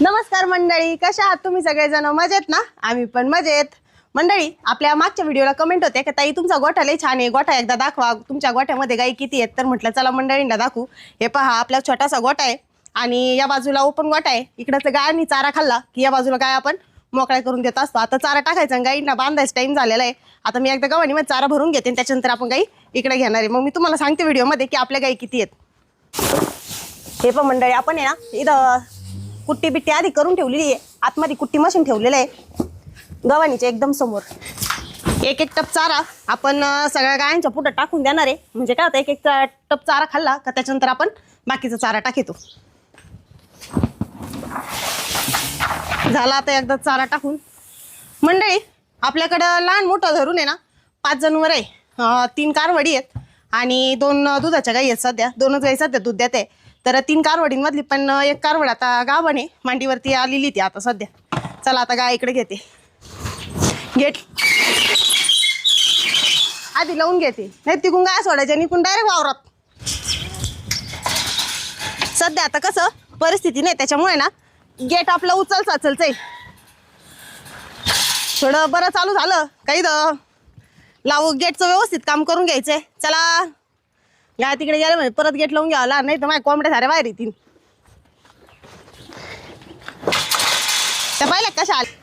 नमस्कार मंडळी कशा आहात तुम्ही सगळेजण? मजेत ना? आम्ही पण मजेत. मंडळी आपल्या मागच्या व्हिडिओला कमेंट होते की ताई तुमचा गोठा लई छान आहे. गोठा एकदा दाखवा. तुमच्या गोठ्यामध्ये गाई किती आहेत? तर म्हटलं चला मंडळींना दाखवू. हे पहा आपला छोटासा गोठा आहे आणि या बाजूला ओपन गोठा आहे. इकडचं गायांनी चारा खाल्ला की या बाजूला गाय आपण मोकळ्या करून देत असतो. आता चारा टाकायचा गाईंना बांधायचा टाइम झालेला आहे. आता मी एकदा गव्हाणी मध्ये चारा भरून घेते त्याच्यानंतर आपण गाई इकडे घेणार आहे. मग मी तुम्हाला सांगते व्हिडिओमध्ये की आपल्या गाई किती आहेत. हे पण मंडळी आपण आहे ना इथं कुट्टी बिट्टी आधी करून ठेवलेली आहे. आतमध्ये कुट्टी मशीन ठेवलेलं आहे. गव्हाणीच्या एकदम समोर. एक एक टप चारा आपण अं, सगळ्या गायांच्या पुढं टाकून देणार आहे. म्हणजे काय होतं एक एक चा- टप चारा खाल्ला का त्याच्यानंतर आपण बाकीचा चारा टाकतो. झाला आता एकदा चारा टाकून. मंडळी आपल्याकडं लहान मोठं धरून आहे ना पाच जणवर आहे. अं, तीन कारवडी आहेत आणि दोन अं, दुधाच्या गाई आहेत सध्या. दोनच गाई सध्या दूध देते तर तीन कारवडींमधली पण एक कारवड आता गावाने मांडीवरती आलेली ती आता सध्या. चला आता गाय इकडे घेते. गेट आधी लावून घेते. नाही तिकून गाय सोडायच्या निकून डायरेक्ट वावरात. सध्या आता कसं परिस्थिती नाही त्याच्यामुळे ना गेट आपलं उचल चाचलच आहे थोडं बरं चालू झालं. काही द लावू गेटचं व्यवस्थित काम करून घ्यायचंय. चला. या तिकडे गेलं म्हणजे परत गेट लावून घ्यावा नाही तर माझ्या कोंबड्या साऱ्या बाहेर येतील. त्या पाहिल्या कशा आल्या?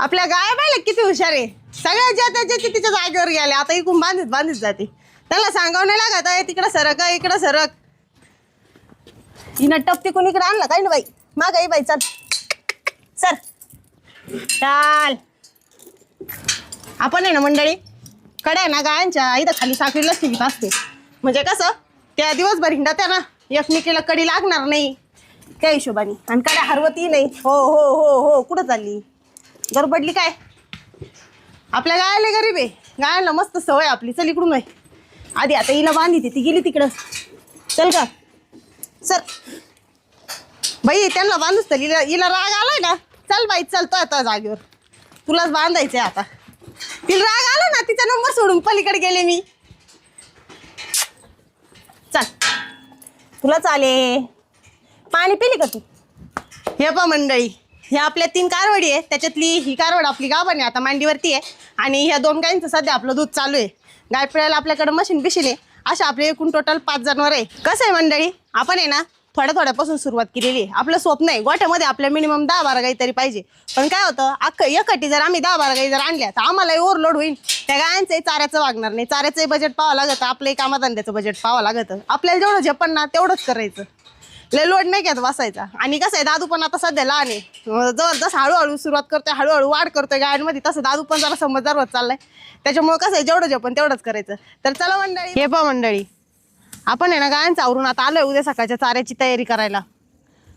आपल्या गाय पाहिल्या किती हुशार आहे? सगळ्या ज्या त्याच्या तिच्या जागेवर गेल्या आता इकून बांधित बांधित जाते. त्याला सांगावं नाही लागत आहे तिकडं सरक आहे इकडं सरक. हिनं टप तिकून इकडे आणला? काय ना बाई? माग आई बाई चल. सर चाल. आपण आहे ना मंडळी कडे ना गायांच्या इथं खाली साखरीलाच ठेवीत असते म्हणजे कसं त्या दिवसभर हिंडा ना एकमेकीला कडी लागणार नाही. त्या हिशोबाने. आणि काय हरवतही नाही. हो हो हो हो कुठं चालली? गरबडली काय? आपल्या गायला गरीब आहे. गायला मस्त सवय आपली. चल इकडून आहे आधी आता हिला बांधी ती गेली तिकडं. चल का सर. बाई त्यांना बांधूच तर हिला हिला राग आलाय ना? चल बाई चलतो आता जागेवर. तुलाच बांधायचंय आता. तिला राग आला ना? तिचा नंबर सोडून पलीकडे गेले मी. चल. तुला चाले. पाणी पिली का तू? हे पा मंडळी ह्या आपल्या तीन कारवडी आहे त्याच्यातली ही कारवड आपली गावाने आता मांडीवरती आहे. आणि ह्या दोन गायींचं सध्या आपलं दूध चालू आहे. गाय पिळायला आपल्याकडे मशीन बिशीन आहे. अशा आपले एकूण टोटल पाच जनावर आहे. कसं आहे मंडळी? आपण आहे ना थोड्या थोड्यापासून सुरुवात केलेली आहे. आपलं स्वप्न आहे गोठ्यामध्ये आपल्या मिनिमम दहा बारा गाई तरी पाहिजे. पण काय होतं अख्खं एकटी जर आम्ही दहा बारा गाई जर आणल्या तर आम्हालाही ओव्हरलोड होईल. त्या गायांचंही चाऱ्याचं वागणार नाही. चाऱ्याचंही बजेट पाहावं लागतं. आपलंही कामाधंद्याचं बजेट पाहावं लागतं. आपल्याला जेवढं झेपण ना तेवढंच करायचं. लय लोड नाही घेत बसायचा. आणि कसं आहे दादू पण आता सध्या लहान आहे. अं, जर जसं हळूहळू सुरुवात करतोय हळूहळू वाढ करतोय गायांमध्ये तसं दादू पण जरा समजदार होत चाललाय. त्याच्यामुळे कसं आहे जेवढं झेपण तेवढंच करायचं. तर चला मंडळी. हे पा मंडळी. आपण आहे ना गायांचं आवरून आता आलोय उद्या सकाळच्या चाऱ्याची तयारी करायला.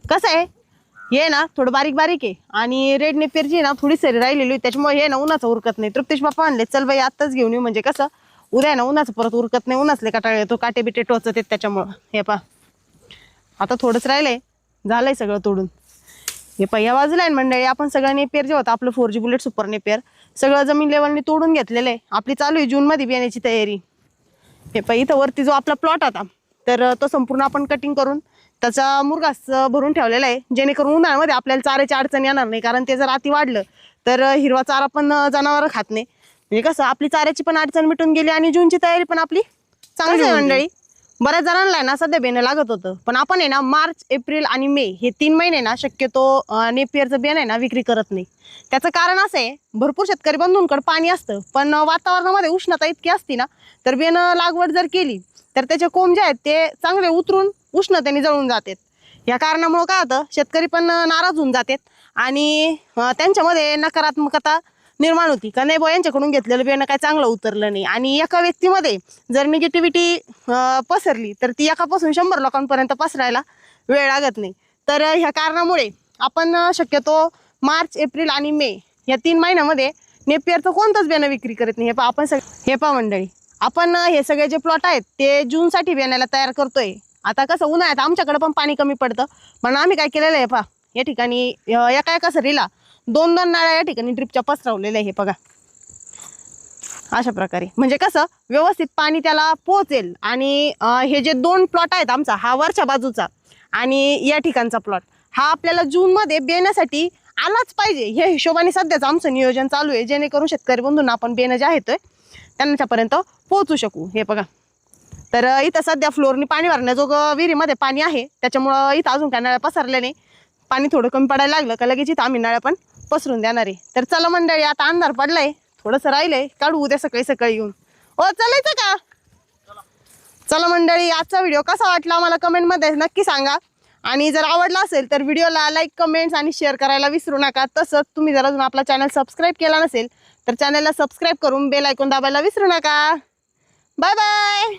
कसं आहे? हे ना थोडं बारीक बारीक आहे. आणि रेड नेपेरची ना थोडी सरी राहिलेली होती त्याच्यामुळे हे ना उन्हाचं उरकत नाही. तृप्तेश बाप्पा आणले चल बाई आत्ताच घेऊन येऊ. म्हणजे कसं उद्या ना उन्हाचं परत उरकत नाही. उन्हाचले काटाळे तो काटे बिटे टोचत आहेत त्याच्यामुळं. हे पा आता थोडंच राहिलंय. झालंय सगळं तोडून. हे पहिल्या बाजूला आहे ना मंडळी आपण सगळं नेपेर जे होतं आपलं four G bullet super Napier सगळं जमीन लेवलने तोडून घेतलेलं आहे. आपली चालू आहे जूनमध्ये बियाण्याची तयारी. हे पण इथं वरती जो आपला प्लॉट आता तर तो संपूर्ण आपण कटिंग करून त्याचा मुरगास भरून ठेवलेला आहे. जेणेकरून उन्हाळ्यामध्ये आपल्याला चाऱ्याची अडचण येणार नाही. कारण ते जर अति वाढलं तर हिरवा चारा पण जनावर खात नाही. म्हणजे कसं आपली चाऱ्याची पण अडचण मिटून गेली आणि जूनची तयारी पण आपली चांगली मंडळी. बऱ्याच जणांना आहे ना सध्या बेणं लागत होतं. पण आपण आहे ना मार्च एप्रिल आणि मे हे तीन महिने ना शक्यतो नेपियरचं बियाणं आहे ना विक्री करत नाही. त्याचं कारण असं आहे भरपूर शेतकरी बंधूंकडे पाणी असतं पण वातावरणामध्ये उष्णता इतकी असती ना तर बियाणं लागवड जर केली तर त्याचे कोंब जे आहेत ते चांगले उतरून उष्णतेने जळून जातात. या कारणामुळं काय होतं शेतकरी पण नाराज होऊन जातात आणि त्यांच्यामध्ये नकारात्मकता निर्माण होती. का नाही बुवा यांच्याकडून घेतलेलं बियाणं काय चांगलं उतरलं नाही. आणि एका व्यक्तीमध्ये जर निगेटिव्हिटी पसरली तर ती एकापासून शंभर लोकांपर्यंत पसरायला वेळ लागत नाही. तर ह्या कारणामुळे आपण शक्यतो मार्च एप्रिल आणि मे या तीन महिन्यामध्ये नेपियरचं कोणतंच बियाणं विक्री करत नाही. हे पा आपण सग हे पा मंडळी. आपण हे सगळे जे प्लॉट आहेत ते जूनसाठी बियाण्याला तयार करतोय. आता कसं उन्हाळ्यात आमच्याकडे पण पाणी कमी पडतं. पण आम्ही काय केलेलं आहे पहा या ठिकाणी एका एका सरीला दोन दोन नाळ्या या ठिकाणी ड्रिपच्या पसरवलेल्या आहे हे बघा. अशा प्रकारे. म्हणजे कसं व्यवस्थित पाणी त्याला पोहोचेल. आणि हे जे दोन प्लॉट आहेत आमचा हा वरच्या बाजूचा आणि या ठिकाणचा प्लॉट हा आपल्याला जूनमध्ये बेण्यासाठी आलाच पाहिजे. ह्या हिशोबाने सध्याचं आमचं नियोजन चालू आहे. जेणेकरून शेतकरी बंधूंना आपण बेणं जे आहेत त्यांच्यापर्यंत पोहोचू शकू. हे बघा. तर इथं सध्या फ्लोअरनी पाणी भरण्याजोगं विहिरीमध्ये पाणी आहे. त्याच्यामुळं इथं अजून काय नळ्या पसरल्या नाही. पाणी थोडं कमी पडायला लागलं का लगेच इथं आम्ही नळ्या पण पसरून देणार आहे. तर चला मंडळी आता अंधार पडलाय. थोडंसं राहिलंय. काढू उद्या सकाळी सकाळी येऊन. ओ चालायचं का? चला मंडळी आजचा व्हिडिओ कसा वाटला मला कमेंटमध्ये नक्की सांगा. आणि जर आवडला असेल तर व्हिडिओला लाईक कमेंट्स आणि शेअर करायला विसरू नका. तसंच तुम्ही जर अजून आपला चॅनल सबस्क्राईब केला नसेल तर चॅनलला सबस्क्राईब करून बेल ऐकून दाबायला विसरू नका. Bye bye